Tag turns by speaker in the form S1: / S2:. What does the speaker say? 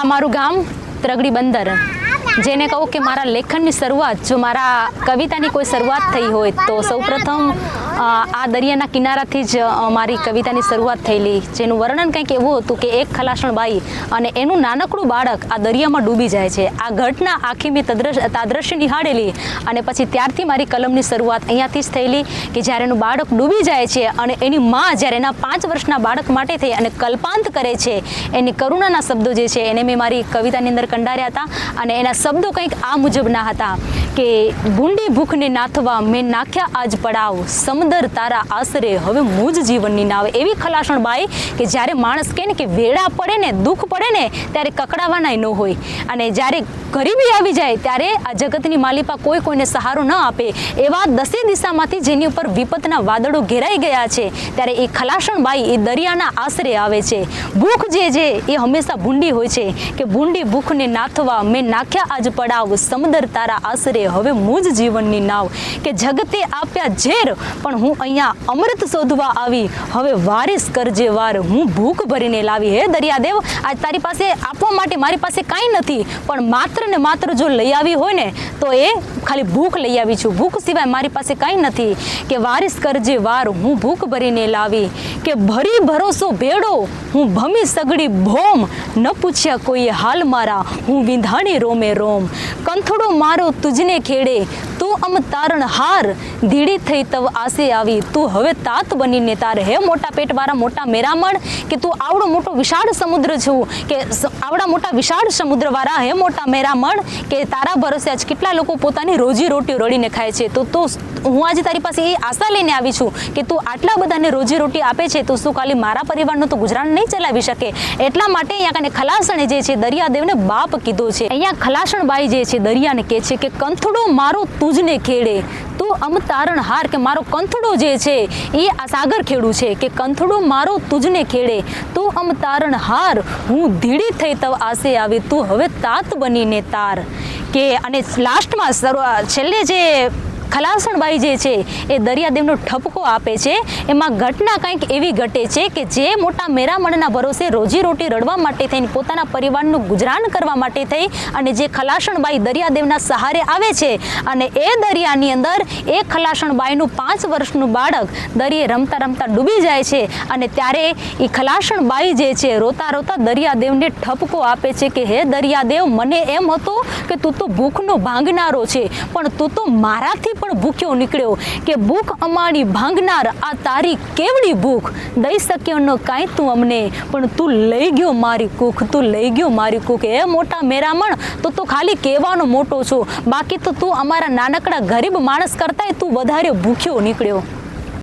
S1: આ મારું ગામ ત્રગડી બંદર. જેને કહું કે મારા લેખનની શરૂઆત, જો મારા કવિતાની કોઈ શરૂઆત થઈ હોય, તો સૌપ્રથમ આ દરિયાના કિનારાથી જ મારી કવિતાની શરૂઆત થયેલી. જેનું વર્ણન કંઈક એવું હતું કે એક ખલાસણ બાઈ અને એનું નાનકડું બાળક આ દરિયામાં ડૂબી જાય છે. આ ઘટના આખી મેં તદ્રશ, તાદ્રશ્ય નિહાળેલી અને પછી ત્યારથી મારી કલમની શરૂઆત અહીંયાથી જ થયેલી કે જ્યારે એનું બાળક ડૂબી જાય છે અને એની માં જ્યારે એના પાંચ વર્ષના બાળક માટે થઈ અને કલ્પાંત કરે છે, એની કરુણાના શબ્દો જે છે એને મેં મારી કવિતાની અંદર કંડાર્યા હતા અને એના શબ્દો કંઈક આ મુજબના હતા કે, ભૂંડી ભૂખને નાથવા મેં નાખ્યા આજ પડાવ, સમદર તારા આશરે હવે મુજ જીવનની નાવ. એવી ખલાસણ બાઈ કે જ્યારે માણસ કહે ને કે વેળા પડે ને, દુઃખ પડે ને, ત્યારે કકડાવાનાય ન હોય. અને જ્યારે ગરીબી આવી જાય, ત્યારે આ જગતની માલિપા કોઈ કોઈને સહારો ન આપે. એવા દસે દિશામાંથી જેની ઉપર વિપતના વાદળો ઘેરાઈ ગયા છે, ત્યારે એ ખલાસણ બાઈ એ દરિયાના આશરે આવે છે. ભૂખ જે છે, એ હંમેશા ભૂંડી હોય છે કે ભૂંડી ભૂખને નાથવા મેં નાખ્યા આજ પડાવ સમદર તારા આશરે. હવે મુજ જીવનની નાવ કે જગતે આપ્યા ઝેર, પણ હું અહીંયા અમૃત શોધવા આવી. હવે વારિસ કરજે વાર, હું ભૂખ ભરીને લાવી. હે દરિયાદેવ, આજ તારી પાસે આપવા માટે મારી પાસે કાંઈ નથી, પણ માત્ર ને માત્ર જો લઈ આવી હોય ને, તો એ ખાલી ભૂખ લઈ આવી છું. ભૂખ સિવાય મારી પાસે કાંઈ નથી કે વારિસ કરજે વાર, હું ભૂખ ભરીને લાવી. કે ભરી ભરોસો ભેડો હું ભમી સગડી ભોમ, ન પૂછ્યા કોઈએ હાલ મારા, હું વિંધાણી રોમે રોમ. કંથડો મારો તુજને ખેડે અમ તારણ હાર ધીડી થઈ તવ આસે આવી. તું હવે તાત બનીને તાર હે મોટા પેટવાળા, મોટા મેરામણ, કે તું આવડો મોટો વિશાળ સમુદ્ર છું, કે આવડા મોટા વિશાળ સમુદ્રવાળા હે મોટા મેરામણ, કે તારા ભરોસે આજ કેટલા લોકો પોતાની રોજી રોટી રળીને ખાય છે? તો તો હું આજે તારી પાસે એ આશા લઈને આવી છું કે તું આટલા બધાને રોજી રોટી આપે છે, તો શું ખાલી મારા પરિવારનું તો ગુજરાન નહીં ચલાવી શકે? એટલા માટે અહીંયા કને ખલાસણે જે છે દરિયાદેવને બાપ કીધો છે. અહીંયા ખલાસણ બાઈ જે છે દરિયાને કહે છે કે, કંથડો મારો તુજને ખેડે. તું અમ તારણ હાર કે મારો કંથડો જે છે, એ આ સાગર ખેડું છે કે કંથડો મારો તુજને ખેડે. તું અમ તારણ હાર, હું ધીડી થઈ તવ આસે આવી, તું હવે તાત બનીને તાર. કે અને લાસ્ટમાં છેલ્લે જે ખલાસણબાઈ જે છે એ દરિયાદેવનો ઠપકો આપે છે. એમાં ઘટના કંઈક એવી ઘટે છે કે જે મોટા મેરામણના ભરોસે રોજી રોટી રડવા માટે થઈને પોતાના પરિવારનું ગુજરાન કરવા માટે થઈ અને જે ખલાસણબાઈ દરિયાદેવના સહારે આવે છે અને એ દરિયાની અંદર એ ખલાસણબાઈનું પાંચ વર્ષનું બાળક દરિયે રમતા રમતા ડૂબી જાય છે અને ત્યારે એ ખલાસણબાઈ જે છે રોતા રોતા દરિયાદેવને ઠપકો આપે છે કે, હે દરિયાદેવ, મને એમ હતું કે તું તો ભૂખનો ભાંગનારો છે, પણ તું તો મારાથી પણ ભૂખ્યો નીકળ્યો કે ભૂખ અમારી ભાંગનાર, આ તારી કેવડી ભૂખ? દઈ શક્યો ન કાંઈ તું અમને? પણ તું લઈ ગયો મારી કૂખ, તું લઈ ગયો મારી કૂખ. એ મોટા મેરામણ, તો તો ખાલી કહેવાનો મોટો છો. બાકી તો તું અમારા નાનકડા ગરીબ માણસ કરતાંય તું વધારે ભૂખ્યો નીકળ્યો.